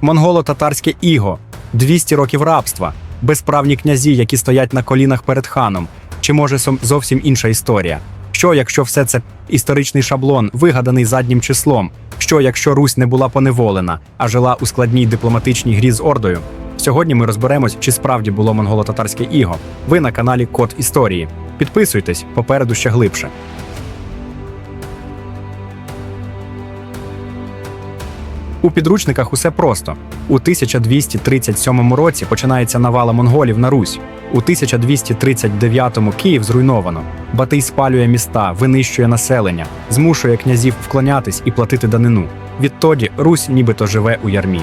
Монголо-татарське іго, 200 років рабства, безправні князі, які стоять на колінах перед ханом. Чи може зовсім інша історія? Що, якщо все це історичний шаблон, вигаданий заднім числом? Що, якщо Русь не була поневолена, а жила у складній дипломатичній грі з Ордою? Сьогодні ми розберемось, чи справді було монголо-татарське іго. Ви на каналі Код Історії. Підписуйтесь, попереду ще глибше. У підручниках усе просто. У 1237 році починається навала монголів на Русь. У 1239-му Київ зруйновано. Батий спалює міста, винищує населення, змушує князів вклонятись і платити данину. Відтоді Русь нібито живе у ярмі.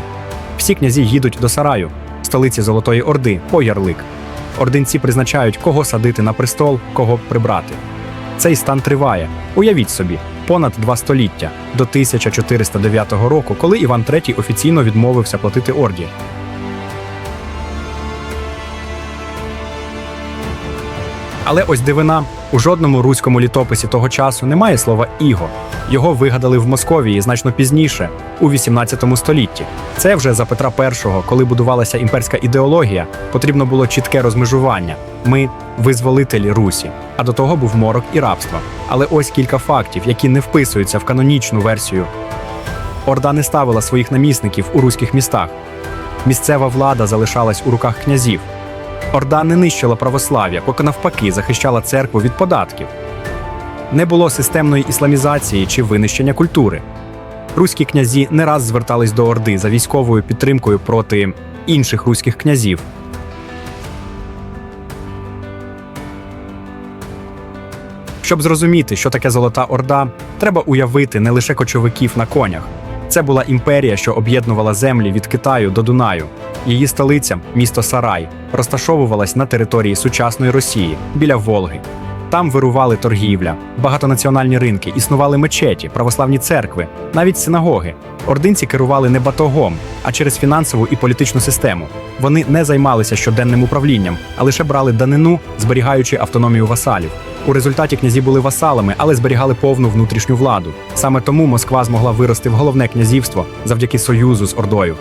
Всі князі їдуть до Сараю, столиці Золотої Орди, по ярлик. Ординці призначають, кого садити на престол, кого прибрати. Цей стан триває. Уявіть собі, понад два століття до 1409 року, коли Іван III офіційно відмовився платити орді. Але ось дивина: у жодному руському літописі того часу немає слова іго. Його вигадали в Московії значно пізніше, у 18 столітті. Це вже за Петра І, коли будувалася імперська ідеологія, потрібно було чітке розмежування. Ми визволителі Русі, а до того був морок і рабство. Але ось кілька фактів, які не вписуються в канонічну версію. Орда не ставила своїх намісників у руських містах. Місцева влада залишалась у руках князів. Орда не нищила православ'я, поки навпаки захищала церкву від податків. Не було системної ісламізації чи винищення культури. Руські князі не раз звертались до Орди за військовою підтримкою проти інших руських князів. Щоб зрозуміти, що таке Золота Орда, треба уявити не лише кочовиків на конях. Це була імперія, що об'єднувала землі від Китаю до Дунаю. Її столиця, місто Сарай, розташовувалась на території сучасної Росії біля Волги. Там вирували торгівля, багатонаціональні ринки, існували мечеті, православні церкви, навіть синагоги. Ординці керували не батогом, а через фінансову і політичну систему. Вони не займалися щоденним управлінням, а лише брали данину, зберігаючи автономію васалів. У результаті князі були васалами, але зберігали повну внутрішню владу. Саме тому Москва змогла вирости в головне князівство завдяки союзу з Ордою.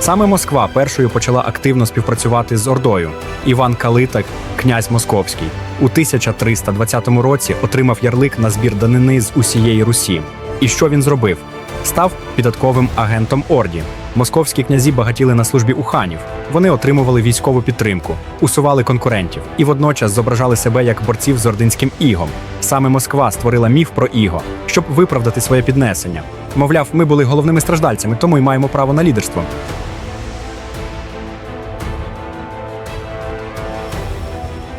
Саме Москва першою почала активно співпрацювати з Ордою. Іван Калита, князь Московський, у 1320 році отримав ярлик на збір данини з усієї Русі. І що він зробив? Став підатковим агентом Орді. Московські князі багатіли на службі у ханів. Вони отримували військову підтримку, усували конкурентів і водночас зображали себе як борців з ординським ігом. Саме Москва створила міф про іго, щоб виправдати своє піднесення. Мовляв, ми були головними страждальцями, тому й маємо право на лідерство.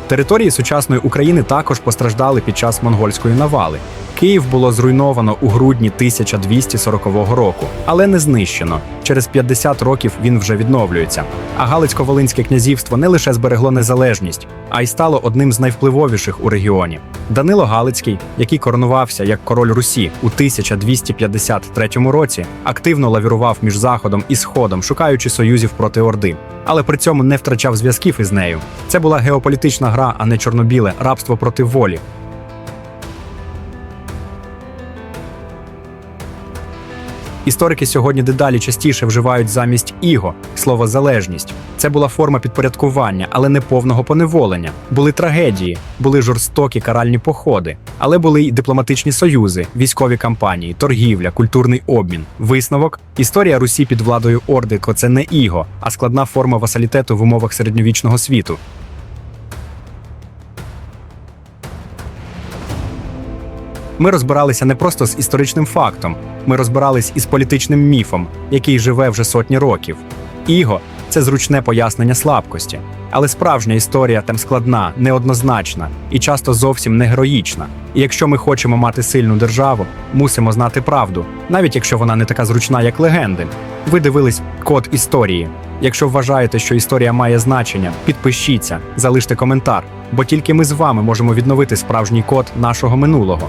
Території сучасної України також постраждали під час монгольської навали. Київ було зруйновано у грудні 1240 року, але не знищено. Через 50 років він вже відновлюється. А Галицько-Волинське князівство не лише зберегло незалежність, а й стало одним з найвпливовіших у регіоні. Данило Галицький, який коронувався як король Русі у 1253 році, активно лавірував між заходом і сходом, шукаючи союзів проти Орди, але при цьому не втрачав зв'язків із нею. Це була геополітична гра, а не чорнобіле рабство проти волі. Історики сьогодні дедалі частіше вживають замість іго слово залежність. Це була форма підпорядкування, але не повного поневолення. Були трагедії, були жорстокі каральні походи, але були й дипломатичні союзи, військові кампанії, торгівля, культурний обмін. Висновок історія Русі під владою Ордико це не іго, а складна форма васалітету в умовах середньовічного світу. Ми розбиралися не просто з історичним фактом, ми розбирались із політичним міфом, який живе вже сотні років. Іго це зручне пояснення слабкості, але справжня історія там складна, неоднозначна і часто зовсім не героїчна. І якщо ми хочемо мати сильну державу, мусимо знати правду, навіть якщо вона не така зручна, як легенди. Ви дивились код історії. Якщо вважаєте, що історія має значення, підпишіться, залиште коментар, бо тільки ми з вами можемо відновити справжній код нашого минулого.